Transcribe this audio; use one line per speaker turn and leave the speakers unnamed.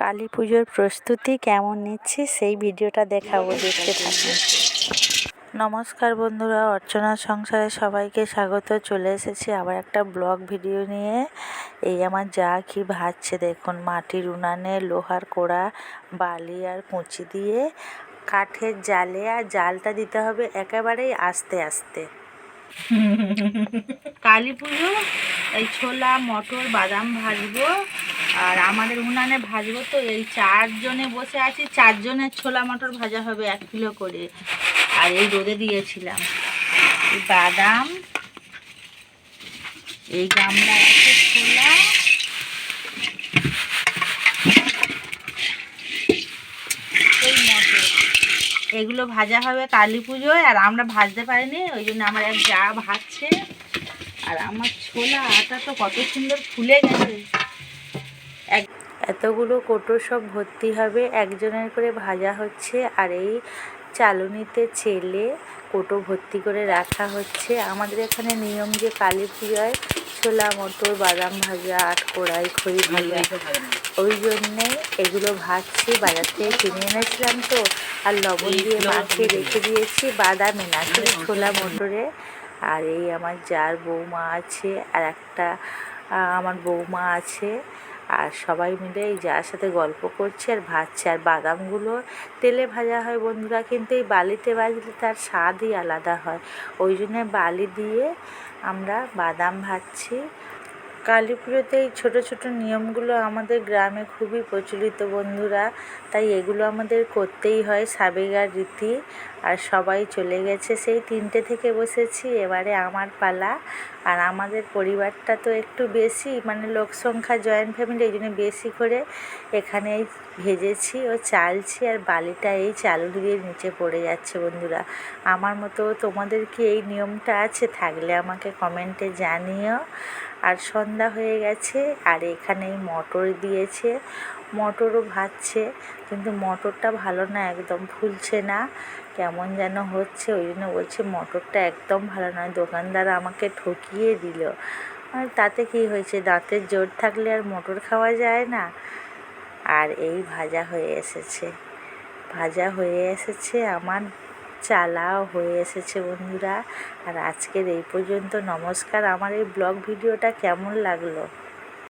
কালী পুজোর প্রস্তুতি কেমন নিচ্ছি সেই ভিডিওটা দেখাবো, দেখতে থাকুন। নমস্কার বন্ধুরা, অর্চনা সংসারে সবাইকে স্বাগত। চলে এসেছি আবার একটা ব্লগ ভিডিও নিয়ে। এই আমার যা কি ভাজছে দেখুন, মাটির উনানে লোহার কোড়া, বালি আর কুচি দিয়ে কাঠের জালে, আর জালটা দিতে হবে একেবারেই আস্তে আস্তে। কালী পুজো, এই ছোলা, মটর, বাদাম ভাজবো। আর আমাদের উনানে ভাজবো তো, এই চারজনে বসে আছি, চারজনের ছোলা মটর ভাজা হবে এক কিলো করে। আর এই রোদে দিয়েছিলাম। বাদাম, এই গামলা আছে ছোলা। এই এগুলো ভাজা হবে কালী পুজোয়, আর আমরা ভাজতে পারিনি, ওই জন্য আমার এক যা ভাজছে। আর আমার ছোলা আটা তো কত সুন্দর ফুলে গেছে। এতগুলো কোটো সব ভর্তি হবে একজনের করে ভাজা হচ্ছে আর এই চালুনিতে ছেলে কোটো ভর্তি করে রাখা হচ্ছে। আমাদের এখানে নিয়ম যে কালী পুজোয় ছোলা মটর বাদাম ভাজা আট কড়াই খড়ি ভাজা। ওই জন্যে এগুলো ভাজছি বাজার থেকে কিনে এনেছিলাম তো আর লবণ দিয়ে মাখিয়ে রেখে দিয়েছি বাদামে না ছোলা। মটরে। আর এই আমার যার বৌমা আছে আর একটা আমার বৌমা আছে আর সবাই মিলে এই যার সাথে গল্প করছে আর ভাজছে। আর বাদামগুলো তেলে ভাজা হয় বন্ধুরা, কিন্তু এই বালিতে ভাজলে তার স্বাদই আলাদা হয়। ওই জন্যে বালি দিয়ে আমরা বাদাম ভাজছি। কালী পুজোতে এই ছোটো ছোটো নিয়মগুলো আমাদের গ্রামে খুবই প্রচলিত বন্ধুরা। তাই এগুলো আমাদের করতেই হয় সাবেগার রীতি। আর সবাই চলে গেছে, সেই তিনটে থেকে বসেছি, এবারে আমার পালা। আর আমাদের পরিবারটা তো একটু বেশি মানে লোক সংখ্যা জয়েন্ট ফ্যামিলি এই জন্য বেশি করে এখানে ভেজেছি ও চালছি। আর বালিটা এই চালু দিয়ে নিচে পড়ে যাচ্ছে বন্ধুরা। আমার মতো তোমাদের কি এই নিয়মটা আছে? থাকলে আমাকে কমেন্টে জানিও। আর সন্ধ্যা হয়ে গেছে আর এখানে মটর দিয়েছে। মটরও ভাজছে, কিন্তু মটরটা ভালো না, একদম ফুলছে না। কেমন যেন হচ্ছে, ওই জন্য বলছে মটরটা একদম ভালো নয়। দোকানদার আমাকে ঠকিয়ে দিল। তাতে কি হয়েছে, দাঁতের জোর থাকলে আর মটর খাওয়া যায় না। আর এই ভাজা হয়ে এসেছে। ভাজা হয়ে এসেছে আমার চালাও, হয়ে এসেছে বন্ধুরা। আর আজকের এই পর্যন্ত নমস্কার। আমার এই ব্লগ ভিডিওটা কেমন লাগল?